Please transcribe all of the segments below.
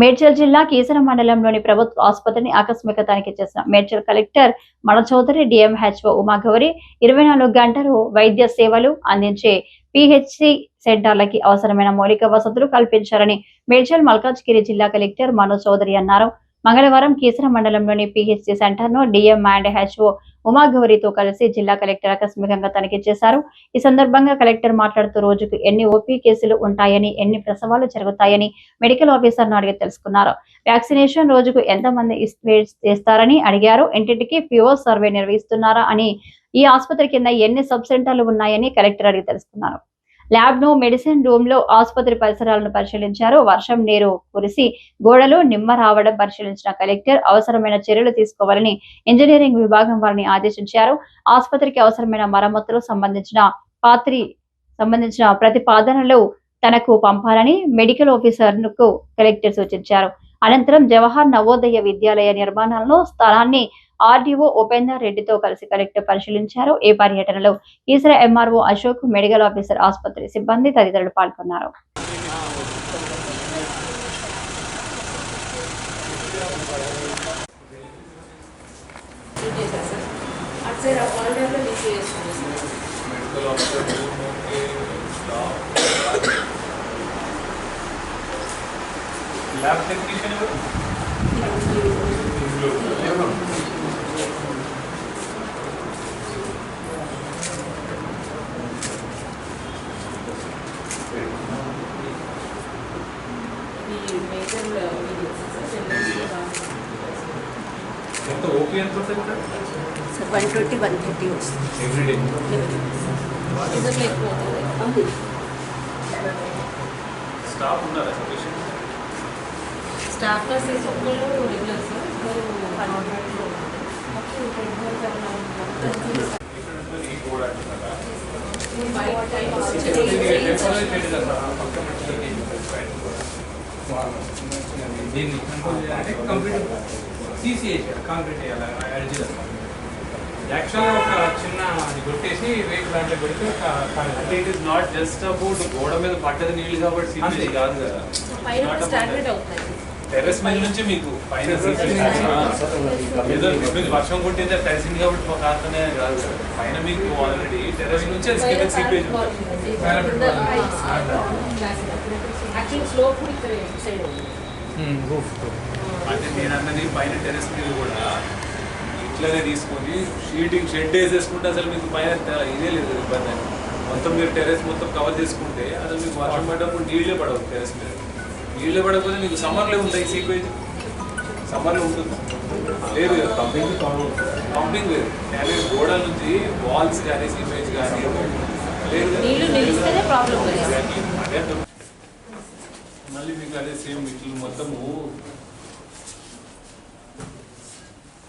మేడ్చల్ జిల్లా కీసర మండలంలోని ప్రభుత్వ ఆసుపత్రిని ఆకస్మిక తనిఖీ చేసిన మేడ్చల్ కలెక్టర్ మన చౌదరి డిఎంహెచ్ఓ ఉమాగౌరి ఇరవై నాలుగు గంటలు వైద్య సేవలు అందించే పిహెచ్సి సెంటర్లకి అవసరమైన మౌలిక వసతులు కల్పించారని మేడ్చల్ మల్కాజ్గిరి జిల్లా కలెక్టర్ మనోజ్ చౌదరి అన్నారు. మంగళవారం కీసర మండలంలోని పిహెచ్సి సెంటర్ను డిఎం అండ్ హెచ్ఓ ఉమాగౌరితో కలిసి జిల్లా కలెక్టర్ ఆకస్మికంగా తనిఖీ చేశారు. ఈ సందర్భంగా కలెక్టర్ మాట్లాడుతూ రోజుకు ఎన్ని ఓపీ కేసులు ఉంటాయని ఎన్ని ప్రసవాలు జరుగుతాయని మెడికల్ ఆఫీసర్ను అడిగి తెలుసుకున్నారు. వ్యాక్సినేషన్ రోజుకు ఎంత మంది చేస్తారని అడిగారు. ఇంటింటికి పిఓ సర్వే నిర్వహిస్తున్నారా అని ఈ ఆసుపత్రి కింద ఎన్ని సబ్ సెంటర్లు ఉన్నాయని కలెక్టర్ అడిగి తెలుసుకున్నారు. ల్యాబ్ను మెడిసిన్ రూమ్లో ఆసుపత్రి పరిసరాలను పరిశీలించారు. వర్షం నీరు కురిసి గోడలు నిమ్మ రావడం పరిశీలించిన కలెక్టర్ అవసరమైన చర్యలు తీసుకోవాలని ఇంజనీరింగ్ విభాగం వారిని ఆదేశించారు. ఆసుపత్రికి అవసరమైన మరమ్మతులు సంబంధించిన పాత్రి సంబంధించిన ప్రతిపాదనలు తనకు పంపాలని మెడికల్ ఆఫీసర్కు కలెక్టర్ సూచించారు. అనంతరం జవహర్ నవోదయ విద్యాలయ నిర్మాణంలో స్థలాన్ని ఆర్డీఓ ఉపేందర్ రెడ్డితో కలిసి కలెక్టర్ పరిశీలించారు. ఈ పర్యటనలో ఈసర ఎంఆర్ఓ అశోక్ మెడికల్ ఆఫీసర్ ఆసుపత్రి సిబ్బంది తదితరులు పాల్గొన్నారు. Medical officer okay lab technician ఎవరు ఇందులో ఈ మేజర్ ఎంత ఓపీ ఎంత వస్తుంది sir sir one twenty one thirty వస్తుంది ఎవ్రీడే రిజర్వ్ ఎక్కువ అవుతుంది స్టాఫ్ ఉన్నారా సఫిషియెంట్ స్టాఫ్ నర్సెస్ ఒక్కళ్ళు రెగ్యులర్ సార్ ఇద్దరు కాంట్రాక్ట్లో ఈ కూడా అంటున్నారా దీన్ని కంట్రోల్ చేయాలంటే కంప్లీట్ తీసేసి కాంక్రీట్ చేయాలి అడ్జీ యాక్చువల్గా ఒక చిన్న అది కొట్టేసి రేపు దాంట్లో పెడితే ఒక అంటే it is not just about గోడ మీద పడ్డది నీళ్ళు కాబట్టి సీపేజ్ అంతే. కాదు కదా పైన స్టాండర్డ్ అవుతుంది టెర్రస్ మీద నుంచి మీకు పైన. ఏదో ఇప్పుడు వర్షం కొట్టింది టెరసింగ్ కాబట్టి మా కారుతోనే కాదు. పైన మీకు ఆల్రెడీ టెర్రస్ నుంచి అది సీపేజ్ అంటే నేను అన్నది పైన టెర్రస్ మీద కూడా ఇట్లనే తీసుకొని షీటింగ్ షెడ్ వేసేసుకుంటే అసలు మీకు పైన ఇదే లేదు ఇబ్బంది. మొత్తం మీరు టెర్రస్ మొత్తం కవర్ చేసుకుంటే అసలు మీకు వర్షం పడ్డప్పుడు నీళ్ళే పడవు టెర్రస్ మీద. నీళ్ళే పడకపోతే మీకు సమ్మర్లో ఉంటాయి సీపేజ్ సమ్మర్లో ఉంటుంది. లేదు కదా పంపింగ్ పంపింగ్ లేదు. డ్యామేజ్ గోడ నుంచి వాల్స్ కానీ సీపేజ్ కానీ లేదు. మళ్ళీ మీకు అదే సేమ్ ఇట్లు మొత్తము.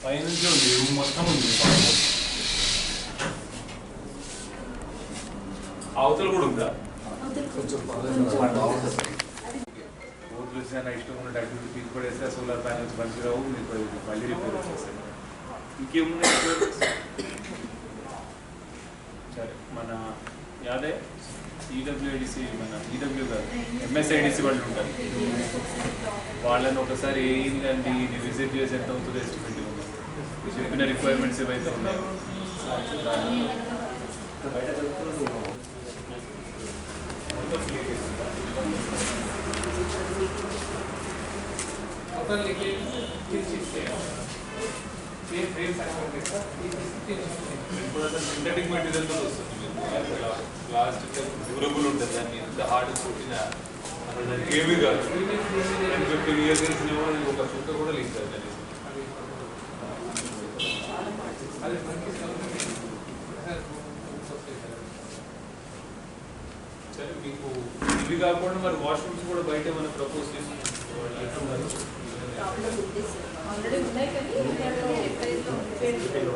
పైనుంచి ఉంది. మొత్తం ఉంది. అవతల కూడా ఉందా? రోజులు నా ఇష్టం ఉన్నట్టు అటు ఇటు పీకి పడేస్తే సోలార్ ప్యానల్స్ పనికిరావు మీకు అది మళ్ళీ రిపేర్ వచ్చేస్తాయి ఇంకేమున్నాయి repairs? సరే మన యాదే ఈడబ్ల్యూడిసి మన ఈడబ్ల్యూ కాదు ఎంఎస్ఐడిసి వాళ్ళు ఉంటారు వాళ్ళని ఒకసారి ఏంటండి ఇది విజిట్ చేసి ఎంత అవుతుందో ఎస్టిమేట్ చెప్పిన రిక్వైర్మెంట్స్ ఏవైతే ఉన్నాయో మొత్తం తీసి సేమ్ ఫ్రేమ్ సార్ ఇప్పుడు అసలు సింథటిక్ మెటీరియల్తో వస్తుంది మీకు ప్లాస్టిక్ డ్యూరబుల్ ఉంటుంది దాన్ని ఎంత హార్డ్ కొట్టిన అసలు దానికి ఏమీ కాదు ఫిఫ్టీన్ ఇయర్స్ వేసిన వాళ్ళు ఒక చుక్క కూడా లీక్ కాదు దానికి అది మనకి సరే మీకు ఇవి కాకుండా మరి వాష్రూమ్స్ కూడా బయట ఏమైనా ప్రపోజ్ చేసి ఎట్లున్నారు ప్రాబ్లం ఉంది సార్ ఆల్రెడీ ఉన్నాయి కానీ రిపేర్లో రిపేర్లో